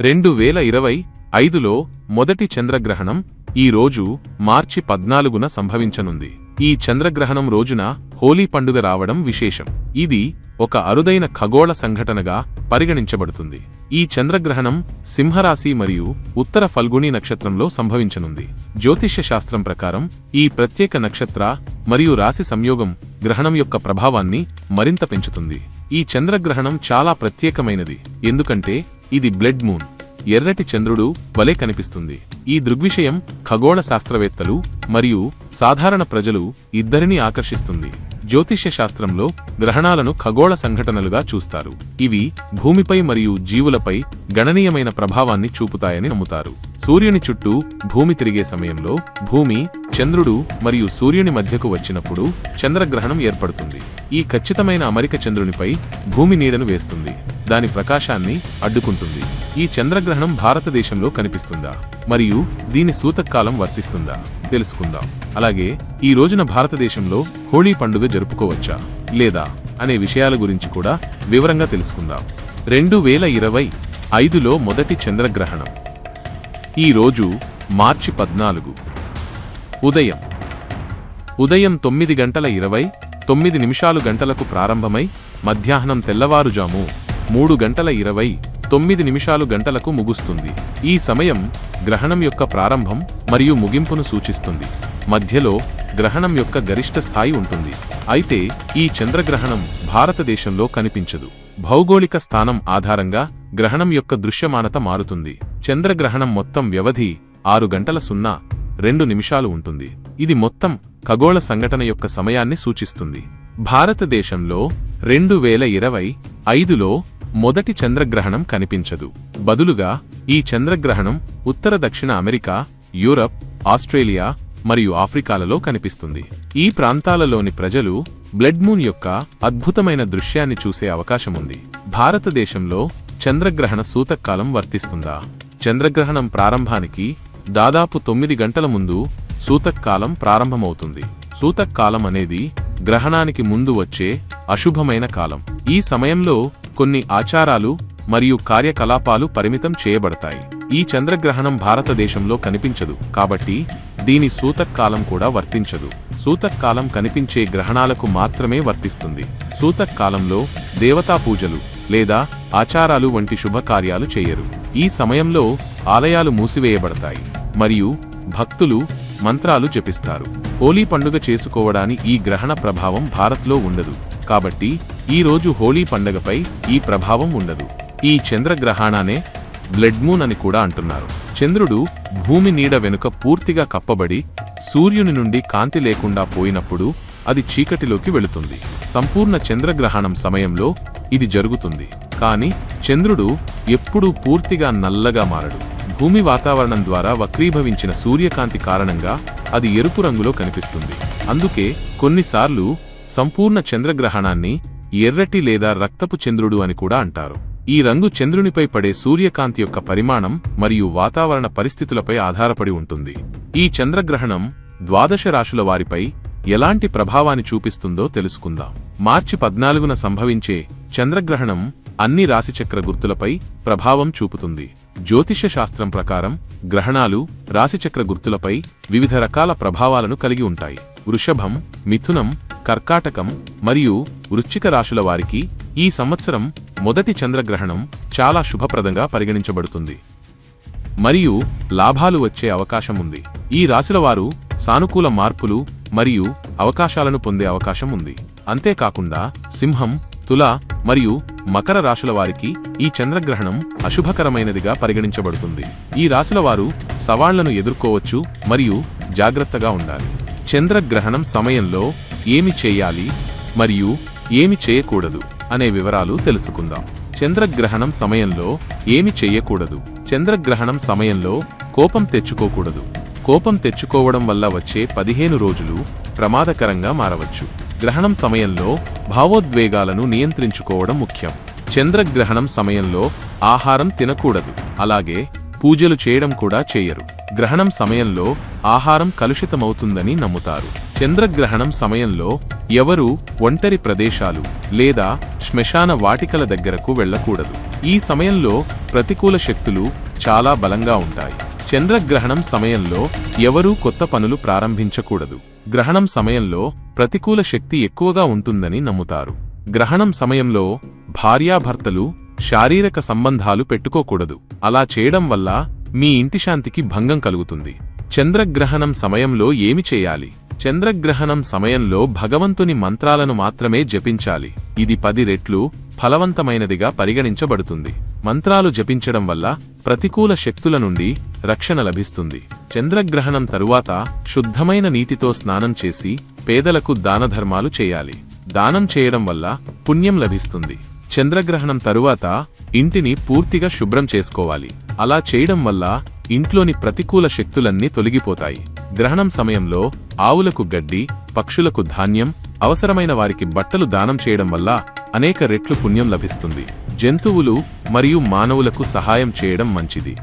రెండు వేల ఇరవై ఐదులో మొదటి చంద్రగ్రహణం ఈ రోజు మార్చి పద్నాలుగున సంభవించనుంది. ఈ చంద్రగ్రహణం రోజున హోలీ పండుగ రావడం విశేషం. ఇది ఒక అరుదైన ఖగోళ సంఘటనగా పరిగణించబడుతుంది. ఈ చంద్రగ్రహణం సింహరాశి మరియు ఉత్తర ఫల్గుణి నక్షత్రంలో సంభవించనుంది. జ్యోతిష్య శాస్త్రం ప్రకారం ఈ ప్రత్యేక నక్షత్ర మరియు రాశి సంయోగం గ్రహణం యొక్క ప్రభావాన్ని మరింత పెంచుతుంది. ఈ చంద్రగ్రహణం చాలా ప్రత్యేకమైనది. ఎందుకంటే ఇది బ్లడ్ మూన్. ఎర్రటి చంద్రుడు వలె కనిపిస్తుంది. ఈ దృగ్విషయం ఖగోళ శాస్త్రవేత్తలు మరియు సాధారణ ప్రజలు ఇద్దరినీ ఆకర్షిస్తుంది. జ్యోతిష్య శాస్త్రంలో గ్రహణాలను ఖగోళ సంఘటనలుగా చూస్తారు. ఇవి భూమిపై మరియు జీవులపై గణనీయమైన ప్రభావాన్ని చూపుతాయని నమ్ముతారు. సూర్యుని చుట్టూ భూమి తిరిగే సమయంలో భూమి చంద్రుడు మరియు సూర్యుని మధ్యకు వచ్చినప్పుడు చంద్రగ్రహణం ఏర్పడుతుంది. ఈ ఖచ్చితమైన అమరిక చంద్రునిపై భూమి నీడను వేస్తుంది. దాని ప్రకాశాన్ని అడ్డుకుంటుంది. ఈ చంద్రగ్రహణం భారతదేశంలో కనిపిస్తుందా? మరియు దీని సూతకాలం వర్తిస్తుందా? తెలుసుకుందాం. అలాగే ఈ రోజున భారతదేశంలో హోళీ పండుగ జరుపుకోవచ్చా? లేదా? అనే విషయాల గురించి కూడా వివరంగా తెలుసుకుందాం. రెండు వేల ఇరవై ఐదులో మొదటి చంద్రగ్రహణం. ఈరోజు మార్చి పద్నాలుగు. ఉదయం. ఉదయం తొమ్మిది గంటల ఇరవై తొమ్మిది నిమిషాలు గంటలకు ప్రారంభమై మధ్యాహ్నం తెల్లవారుజాము మూడు గంటల ఇరవై తొమ్మిది నిమిషాలు గంటలకు ముగుస్తుంది. ఈ సమయం గ్రహణం యొక్క ప్రారంభం మరియు ముగింపును సూచిస్తుంది. మధ్యలో గ్రహణం యొక్క గరిష్ట స్థాయి ఉంటుంది. అయితే ఈ చంద్రగ్రహణం భారతదేశంలో కనిపించదు. భౌగోళిక స్థానం ఆధారంగా గ్రహణం యొక్క దృశ్యమానత మారుతుంది. చంద్రగ్రహణం మొత్తం వ్యవధి ఆరు గంటల సున్నా రెండు నిమిషాలు ఉంటుంది. ఇది మొత్తం ఖగోళ సంఘటన యొక్క సమయాన్ని సూచిస్తుంది. భారతదేశంలో రెండు వేల ఇరవై ఐదులో మొదటి చంద్రగ్రహణం కనిపించదు. బదులుగా ఈ చంద్రగ్రహణం ఉత్తర దక్షిణ అమెరికా యూరప్ ఆస్ట్రేలియా మరియు ఆఫ్రికాలలో కనిపిస్తుంది. ఈ ప్రాంతాలలోని ప్రజలు బ్లడ్ మూన్ యొక్క అద్భుతమైన దృశ్యాన్ని చూసే అవకాశముంది భారతదేశంలో చంద్రగ్రహణ సూతకాలం వర్తిస్తుందా? చంద్రగ్రహణం ప్రారంభానికి దాదాపు తొమ్మిది గంటల ముందు సూతక్కాలం ప్రారంభమవుతుంది. సూతకాలం అనేది గ్రహణానికి ముందు వచ్చే అశుభమైన కాలం. ఈ సమయంలో కొన్ని ఆచారాలు మరియు కార్యకలాపాలు పరిమితం చేయబడతాయి. ఈ చంద్రగ్రహణం భారతదేశంలో కనిపించదు కాబట్టి దీని సూతక్కాలం కూడా వర్తించదు. సూతక్కాలం కనిపించే గ్రహణాలకు మాత్రమే వర్తిస్తుంది. సూతక్కాలంలో దేవతా పూజలు లేదా ఆచారాలు వంటి శుభకార్యాలు చేయరు. ఈ సమయంలో ఆలయాలు మూసివేయబడతాయి మరియు భక్తులు మంత్రాలు జపిస్తారు. హోలీ పండుగ చేసుకోవడాని ఈ గ్రహణ ప్రభావం భారత్లో ఉండదు. కాబట్టి ఈ రోజు హోలీ పండగపై ఈ ప్రభావం ఉండదు. ఈ చంద్రగ్రహణానే బ్లడ్ మూన్ అని కూడా అంటున్నారు. చంద్రుడు భూమి నీడ వెనుక పూర్తిగా కప్పబడి సూర్యుని నుండి కాంతి లేకుండా పోయినప్పుడు అది చీకటిలోకి వెళుతుంది. సంపూర్ణ చంద్రగ్రహణం సమయంలో ఇది జరుగుతుంది. కాని చంద్రుడు ఎప్పుడూ పూర్తిగా నల్లగా మారడు. భూమి వాతావరణం ద్వారా వక్రీభవించిన సూర్యకాంతి కారణంగా అది ఎరుపు రంగులో కనిపిస్తుంది. అందుకే కొన్నిసార్లు సంపూర్ణ చంద్రగ్రహణాన్ని ఎర్రటి లేదా రక్తపు చంద్రుడు అని కూడా అంటారు. ఈ రంగు చంద్రునిపై పడే సూర్యకాంతి యొక్క పరిమాణం మరియు వాతావరణ పరిస్థితులపై ఆధారపడి ఉంటుంది. ఈ చంద్రగ్రహణం ద్వాదశ రాశుల వారిపై ఎలాంటి ప్రభావాన్ని చూపిస్తుందో తెలుసుకుందాం. మార్చి పద్నాలుగున సంభవించే చంద్రగ్రహణం అన్ని రాశిచక్ర గుర్తులపై ప్రభావం చూపుతుంది. జ్యోతిష శాస్త్రం ప్రకారం గ్రహణాలు రాశిచక్ర గుర్తులపై వివిధ రకాల ప్రభావాలను కలిగి ఉంటాయి. వృషభం మిథునం కర్కాటకం మరియు వృశ్చిక రాశుల వారికి ఈ సంవత్సరం మొదటి చంద్రగ్రహణం చాలా శుభప్రదంగా పరిగణించబడుతుంది. మరియు లాభాలు వచ్చే అవకాశం ఉంది. ఈ రాశుల వారు సానుకూల మార్పులు మరియు అవకాశాలను పొందే అవకాశం ఉంది. అంతేకాకుండా సింహం తుల మరియు మకర రాశుల వారికి ఈ చంద్రగ్రహణం అశుభకరమైనదిగా పరిగణించబడుతుంది. ఈ రాశుల వారు సవాళ్ళను ఎదుర్కోవచ్చు మరియు జాగ్రత్తగా ఉండాలి. చంద్రగ్రహణం సమయంలో ఏమి చేయాలి మరియు ఏమి చేయకూడదు అనే వివరాలు తెలుసుకుందాం. చంద్రగ్రహణం సమయంలో ఏమి చేయకూడదు? చంద్రగ్రహణం సమయంలో కోపం తెచ్చుకోకూడదు. కోపం తెచ్చుకోవడం వల్ల వచ్చే పదిహేను రోజులు ప్రమాదకరంగా మారవచ్చు. గ్రహణం సమయంలో భావోద్వేగాలను నియంత్రించుకోవడం ముఖ్యం. చంద్రగ్రహణం సమయంలో ఆహారం తినకూడదు. అలాగే పూజలు చేయడం కూడా చేయరు. గ్రహణం సమయంలో ఆహారం కలుషితమవుతుందని నమ్ముతారు. చంద్రగ్రహణం సమయంలో ఎవరూ ఒంటరి ప్రదేశాలు లేదా శ్మశాన వాటికల దగ్గరకు వెళ్ళకూడదు. ఈ సమయంలో ప్రతికూల శక్తులు చాలా బలంగా ఉంటాయి. చంద్రగ్రహణం సమయంలో ఎవరూ కొత్త పనులు ప్రారంభించకూడదు. గ్రహణం సమయంలో ప్రతికూల శక్తి ఎక్కువగా ఉంటుందని నమ్ముతారు. గ్రహణం సమయంలో భార్యాభర్తలు శారీరక సంబంధాలు పెట్టుకోకూడదు. అలా చేయడం వల్ల మీ ఇంటి శాంతికి భంగం కలుగుతుంది. చంద్రగ్రహణం సమయంలో ఏమి చేయాలి? చంద్రగ్రహణం సమయంలో భగవంతుని మంత్రాలను మాత్రమే జపించాలి. ఇది పది రెట్లు ఫలవంతమైనదిగా పరిగణించబడుతుంది. మంత్రాలు జపించడం వల్ల ప్రతికూల శక్తుల నుండి రక్షణ లభిస్తుంది. చంద్రగ్రహణం తరువాత శుద్ధమైన నీటితో స్నానం చేసి పేదలకు దానధర్మాలు చేయాలి. దానం చేయడం వల్ల పుణ్యం లభిస్తుంది. చంద్రగ్రహణం తరువాత ఇంటిని పూర్తిగా శుభ్రం చేసుకోవాలి. అలా చేయడం వల్ల ఇంట్లోని ప్రతికూల శక్తులన్నీ తొలగిపోతాయి. గ్రహణం సమయంలో ఆవులకు గడ్డి పక్షులకు ధాన్యం అవసరమైన వారికి బట్టలు దానం చేయడం వల్ల అనేక రెట్లు పుణ్యం లభిస్తుంది. జంతువులు మరియు మానవులకు సహాయం చేయడం మంచిది.